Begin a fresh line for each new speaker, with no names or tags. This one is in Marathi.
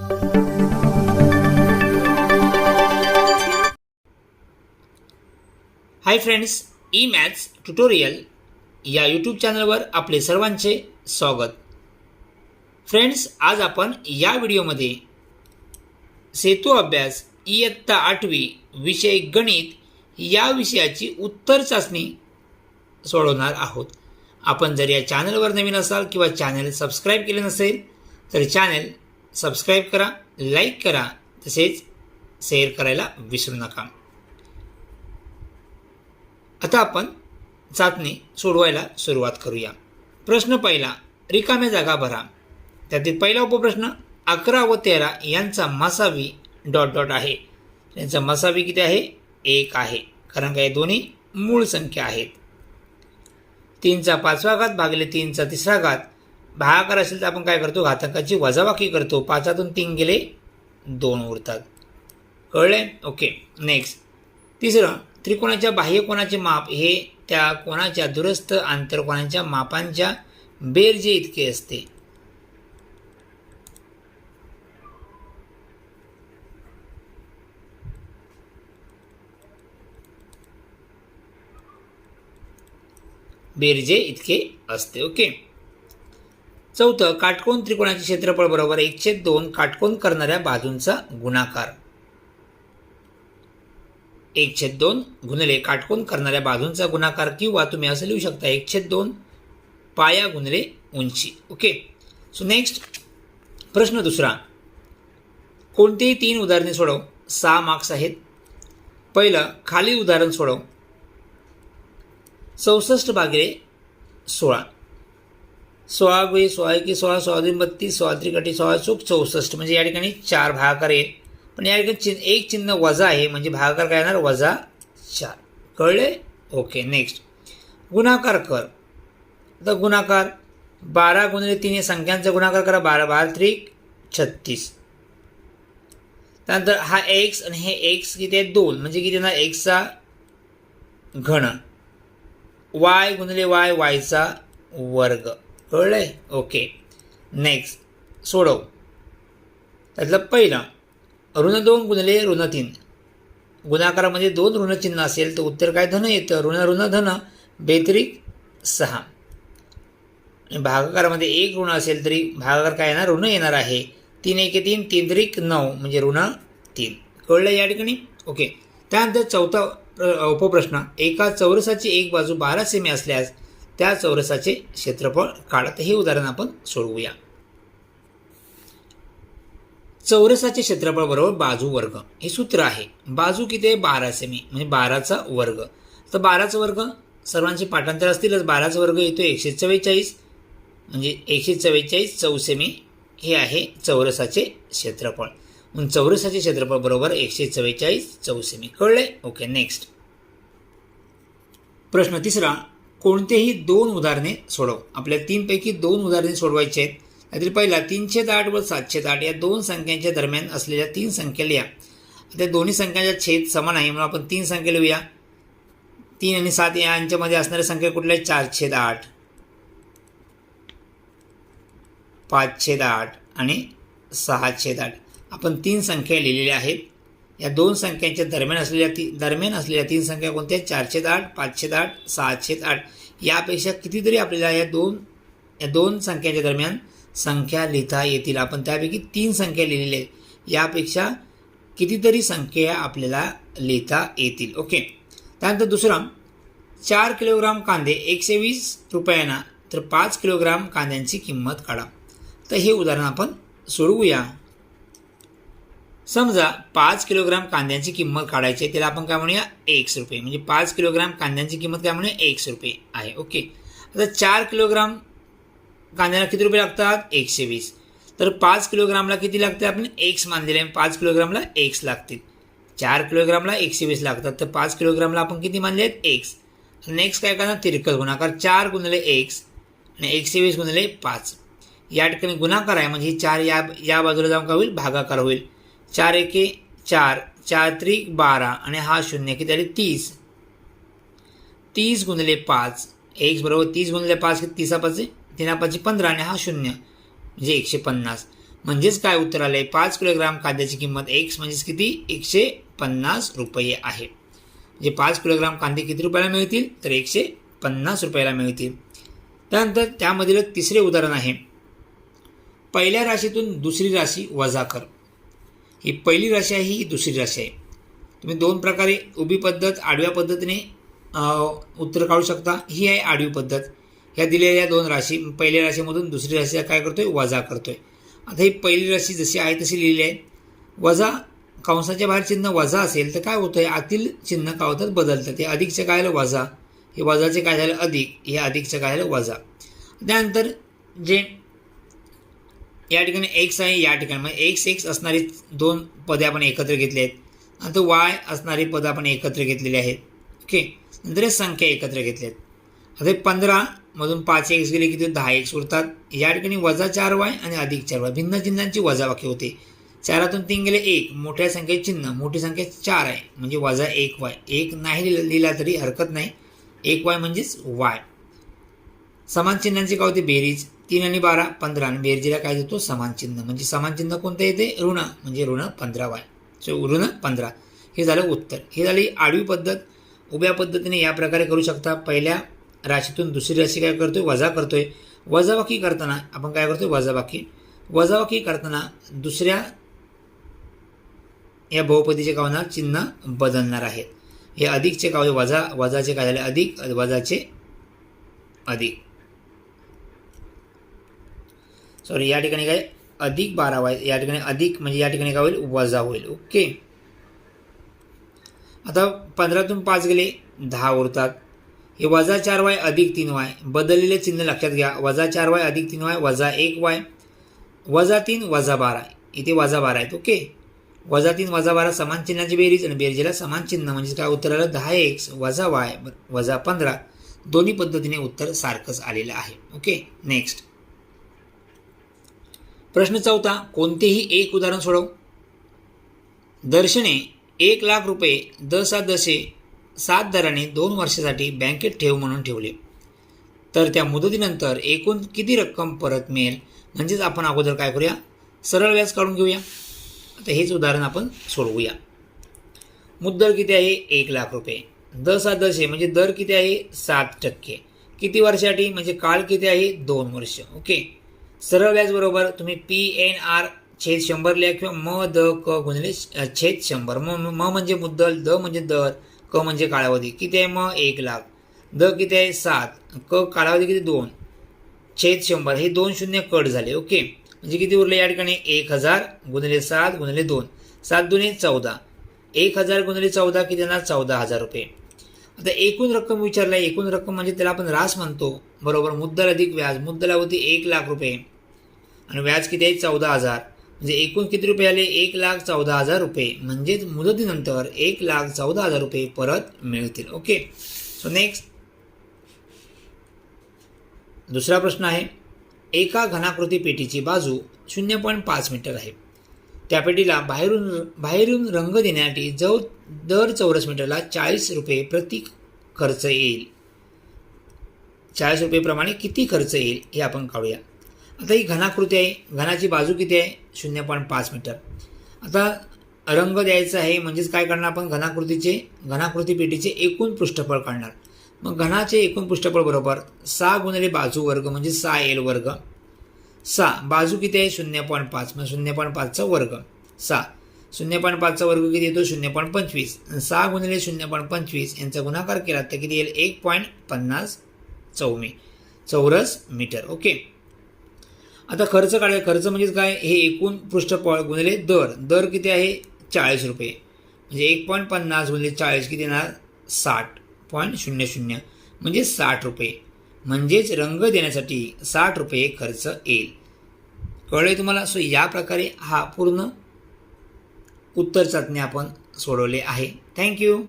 Hi friends E maths tutorial या यूट्यूब चॅनलवर आपले सर्वांचे स्वागत. फ्रेंड्स आज आपण या व्हिडिओमध्ये सेतू अभ्यास इयत्ता आठवी विषय गणित या विषयाची उत्तर चाचणी सोडवणार आहोत. आपण जर या चॅनलवर नवीन असाल किंवा चॅनल सबस्क्राईब केले नसेल तर चॅनल सबस्क्राईब करा लाईक करा तसेच शेअर करायला विसरू नका. आता आपण चाचणी सोडवायला सुरुवात करूया. प्रश्न पहिला रिकाम्या जागा भरा. त्यातील पहिला उपप्रश्न अकरा व तेरा यांचा मसावी डॉट डॉट आहे. यांचा मसावी किती आहे? एक आहे. कारण का हे दोन्ही मूळ संख्या आहेत. तीनचा पाचवा घात भागले तीनचा तिसरा घात भागाकार असेल तर आपण काय करतो? घातकाची वजाबाकी करतो. पाचातून तीन गेले दोन उरतात. कळले? ओके. नेक्स्ट तिसरं त्रिकोणाच्या बाह्य कोणाचे माप? हे त्या कोणाच्या दुरस्थ आंतरकोणाच्या मापांच्या बेरजे इतके असते. बेरजे इतके असते. ओके. चौथं काटकोन त्रिकोणाचे क्षेत्रफळ बरोबर एकशे दोन काटकोन करणाऱ्या बाजूंचा गुणाकार. एक छेद दोन गुणले काटकोन करणाऱ्या बाजूंचा गुणाकार किंवा तुम्ही असं लिहू शकता एक छेद दोन पाया गुणले उंची. ओके? सो नेक्स्ट प्रश्न दुसरा. कोणतेही तीन उदाहरणे सोडव. सहा मार्क्स आहेत. पहिलं खालील उदाहरण सोडव. चौसष्ट भागिले सोळा. सोळा गुळे सोळा एके सोळा सोळा दोन बत्तीस सोळा सोळा चौक चौसष्ट. म्हणजे या ठिकाणी चार भागाकार येईल. पण या ठिकाणी चिन्ह एक चिन्ह वजा आहे म्हणजे भागाकार काय येणार वजा चार. कळले? ओके नेक्स्ट गुणाकार कर. तर गुणाकार बारा गुणिले तीन या संख्यांचा गुणाकार करा. बारा बारा त्रिक छत्तीस. त्यानंतर हा एक्स आणि हे एक्स किती आहे दोन. म्हणजे किती येणार? एक्सचा घन. वाय गुणिले वाय वायचा वर्ग. कळलंय? ओके नेक्स्ट सोडव. त्यातलं पहिलं. ऋण दोन गुणले ऋण तीन. गुणाकारामध्ये दोन ऋणचिन्ह असेल तर उत्तर काय? धन येतं. ऋण ऋण धन. बेतरिक सहा. आणि भागाकारामध्ये एक ऋण असेल तरी भागाकार काय येणार? ऋण येणार आहे. तीन एके तीन तीन त्रिक नऊ म्हणजे ऋण तीन. कळलं या ठिकाणी? ओके त्यानंतर चौथा प्र- उपप्रश्न. एका चौरसाची एक बाजू बारा सेमी असल्यास त्या चौरसाचे क्षेत्रफळ काढत हे उदाहरण आपण सोडवूया. चौरसाचे क्षेत्रफळ बरोबर बाजू वर्ग. हे सूत्र आहे. बाजू किती आहे? बारा सेमी म्हणजे बाराचा वर्ग. तर बाराचा वर्ग सर्वांचे पाठांतर असतीलच. बाराचा वर्ग येतो एकशे चव्वेचाळीस. म्हणजे एकशे चव्वेचाळीस चौसेमी हे आहे चौरसाचे क्षेत्रफळ. म्हणून चौरसाचे क्षेत्रफळ बरोबर एकशे चव्वेचाळीस चौसेमी कळले? ओके नेक्स्ट प्रश्न तिसरा. कोणतेही दोन उदाहरणे सोडव. आपल्या तीनपैकी दोन उदाहरणे सोडवायची आहेत. त्यातील पहिला तीनशे आठ व सातशे आठ या दोन संख्यांच्या दरम्यान असलेल्या तीन संख्या लिहा. त्या दोन्ही संख्यांचा छेद समान आहे म्हणून आपण तीन संख्या लिहूया. तीन आणि सात यांच्यामध्ये असणाऱ्या संख्या कुठल्या आहेत? चार छेद आठ. पाच छेद आठ आणि सहा छेद आठ. आपण तीन संख्या लिहिलेल्या आहेत. या दोन संख्यांच्या दरम्यान असलेल्या ती दरम्यान असलेल्या तीन संख्या कोणत्या? चारशे आठ पाचशे आठ सहा आठ. यापेक्षा कितीतरी आपल्याला या दोन या दोन संख्यांच्या दरम्यान संख्या लिहिता येतील. आपण त्यापैकी तीन संख्या लिहिलेल्या आहेत. यापेक्षा कितीतरी संख्या आपल्याला लिहिता येतील. ओके. त्यानंतर दुसरा चार किलोग्राम कांदे एकशे वीस रुपयांना तर पाच किलोग्राम कांद्यांची किंमत काढा. तर हे उदाहरण आपण सोडवूया. समजा पाच किलोग्राम कांद्यांची किंमत काढायची आहे त्याला आपण काय म्हणूया? एकशे रुपये. म्हणजे पाच किलोग्राम कांद्यांची किंमत काय म्हणूया? एकशे रुपये आहे. ओके. आता चार किलोग्राम कांद्याला किती रुपये लागतात? एकशे वीस. तर पाच किलोग्रामला किती लागते आपण? एक्स मानलेले आहे. पाच किलोग्रामला एक्स लागतील. चार किलोग्रामला एकशे वीस लागतात. तर पाच किलोग्रामला आपण किती मानले आहेत? एक्स. नेक्स्ट काय करणार? तिरकस गुणाकार. चार गुणले एक्स आणि एकशे वीस गुणले पाच. या ठिकाणी गुणाकार आहे. म्हणजे ही चार या या बाजूला जाऊन काय होईल? भागाकार होईल. चार एके चार चार त्रिक बारा आणि हा शून्य किती आले तीस. तीस गुणले पाच एक्स बरोबर तीस गुणले पाच किती? तीसा पाच पाचशे पंधरा आणि हा शून्य म्हणजे एकशे पन्नास. म्हणजेच काय उत्तर आलंय? पाच किलोग्राम कांद्याची किंमत एक्स म्हणजेच किती? एकशे पन्नास रुपये आहे. म्हणजे पाच किलोग्राम कांदे किती रुपयाला मिळतील? तर एकशे पन्नास रुपयाला मिळतील. त्यानंतर त्यामधील तिसरे उदाहरण आहे. पहिल्या राशीतून दुसरी राशी वजा कर. ही पहिली राशी आहे ही दुसरी राशी आहे. तुम्ही दोन प्रकारे उभी पद्धत आडव्या पद्धतीने उत्तर काढू शकता. ही आहे आडवी पद्धत. ह्या दिलेल्या दोन राशी पहिल्या राशीमधून दुसरी राशी काय करतोय? वजा करतोय. आता ही पहिली राशी जशी आहे तशी लिहिली आहे. वजा कंसाच्या बाहेर चिन्ह वजा असेल तर काय होतं आतील चिन्ह काय होतात? बदलतात. हे अधिकचं काय झालं वजा. हे वजाचे काय झालं? अधिक. हे अधिकचं काय झालं वजा. त्यानंतर जे या ठिकाणी एक्स आहे या ठिकाणी. म्हणजे एक्स एक्स असणारी दोन पदे आपण एकत्र घेतले आहेत. नंतर वाय असणारी पदं आपण एकत्र घेतलेली आहेत. ओके नंतर संख्या एकत्र घेतल्या आहेत. आता पंधरामधून पाच एक्स गेले किती दहा एक्स उरतात. या ठिकाणी वजा चार वाय आणि अधिक चार वाय भिन्न चिन्हांची वजावाकी होते. चारातून तीन गेले एक. मोठ्या संख्येत चिन्ह. मोठी संख्या चार आहे. म्हणजे वजा एक वाय एक नाही लिहिला लिहिला तरी हरकत नाही. एक वाय म्हणजेच वाय समान चिन्हांची काय होते बेरीज तीन आणि बारा पंधरा आणि बेरजीला काय देतो? समान चिन्ह. म्हणजे समान चिन्ह कोणतं येते? ऋण. म्हणजे ऋण पंधरा वाय. सो ऋण पंधरा. हे झालं उत्तर. हे झाली आडवी पद्धत. उभ्या पद्धतीने या प्रकारे करू शकता. पहिल्या राशीतून दुसरी राशी काय करतोय? वजा करतोय. वजाबाकी करताना आपण काय करतोय? वजाबाकी. वजाबाकी करताना दुसऱ्या या बहुपदीचे काय होणार चिन्ह बदलणार आहेत. हे अधिकचे काय वजा वजाचे काय झाले? अधिक वजाचे अधिक. सॉरी या ठिकाणी काय अधिक बारावा या ठिकाणी अधिक म्हणजे या ठिकाणी काय होईल? वजा होईल. ओके आता पंधरातून पाच गेले दहा उरतात. हे वजा चार वाय अधिक तीन वाय. बदललेले चिन्ह लक्षात घ्या. वजा चार वाय अधिक तीन वाय वजा एक वाय. वजा तीन वजा बारा. इथे वजा बारा आहेत. ओके वजा तीन वजा बारा समान चिन्हाची बेरीज आणि बेरजेला समान चिन्ह. म्हणजे काय? उत्तर आलं दहा एक्स वजा वाय वजा पंधरा. दोन्ही पद्धतीने उत्तर सारखंच आलेलं आहे. ओके नेक्स्ट प्रश्न चौथा कोणतेही एक उदाहरण सोडव. दर्शने एक लाख रुपये दसा दशे सात दराने दोन वर्षासाठी बँकेत ठेव म्हणून ठेवले. तर त्या मुदतीनंतर एकूण किती रक्कम परत मिळेल? म्हणजेच आपण अगोदर काय करूया? सरळ व्याज काढून घेऊया. आता हेच उदाहरण आपण सोडवूया. मुद्दल किती आहे? एक लाख रुपये. दसा हा म्हणजे दर किती आहे? सात टक्के. किती वर्षासाठी? म्हणजे काळ किती आहे? दोन वर्ष. ओके? सरळ व्याज बरोबर तुम्ही पी एन आर छेद शंभर लिहा किंवा म द क गुणिले छेद शंभर. म म म्हणजे मुद्दल द म्हणजे दर क म्हणजे कालावधी. किती आहे? म एक लाख. द किती आहे? सात. क कालावधी किती? दोन. छेद शंभर. हे दोन शून्य कट झाले. ओके? म्हणजे किती उरले या ठिकाणी? एक हजार गुणले सात गुणले दोन. सात दोन्ही चौदा. एक हजार गुणले चौदा किती येणार? चौदा हजार रुपये. आता एकूण रक्कम विचारला एकूण रक्कम म्हणजे त्याला आपण रास म्हणतो. बरोबर? मुद्दल अधिक व्याज. मुद्दला होती एक लाख रुपये. आणि व्याज किती आहे? चौदा हजार. म्हणजे एकूण किती रुपये आले? एक लाख चौदा हजार रुपये. म्हणजेच मुदतीनंतर एक लाख चौदा हजार रुपये परत मिळतील. ओके? सो नेक्स्ट दुसरा प्रश्न आहे. एका घनाकृती पेटीची बाजू शून्य पॉईंट पाच मीटर आहे. त्या पेटीला बाहेरून बाहेरून रंग देण्यासाठी जव दर चौरस मीटरला चाळीस रुपये प्रति खर्च येईल. चाळीस रुपयेप्रमाणे किती खर्च येईल हे आपण काढूया. आता ही घनाकृती आहे. घनाची बाजू किती आहे? शून्य पॉईंट पाच मीटर. आता रंग द्यायचा आहे म्हणजेच काय करणार आपण? घनाकृतीचे घनाकृती पेटीचे एकूण पृष्ठफळ काढणार. मग घनाचे एकूण पृष्ठफळ बरोबर सहा गुणिले बाजू वर्ग म्हणजे सहा एल वर्ग. सहा बाजू किती आहे? शून्य पॉईंट पाच. मग शून्य पॉईंट पाचचा वर्ग. सहा शून्य पॉईंट पाचचा वर्ग किती येतो? शून्य पॉईंट पंचवीस. सहा गुणिले शून्य पॉईंट पंचवीस यांचा गुणाकार केला तर किती येईल? एक पॉईंट पन्नास चौमी. चौरस मीटर. ओके. आता खर्च काढायचा खर्च म्हणजेच काय? हे एकूण पृष्ठफळ गुणिले दर. दर किती आहे? चाळीस रुपये. म्हणजे एक पॉईंट पन्नास गुणिले चाळीस किती येणार? साठ. पॉईंट शून्य शून्य. म्हणजे साठ रुपये. म्हणजेच रंग देण्यासाठी साठ रुपये खर्च येईल. कळले तुम्हाला? सो या प्रकारे हा पूर्ण उत्तर चाचणी आपण सोडवले आहे. थँक्यू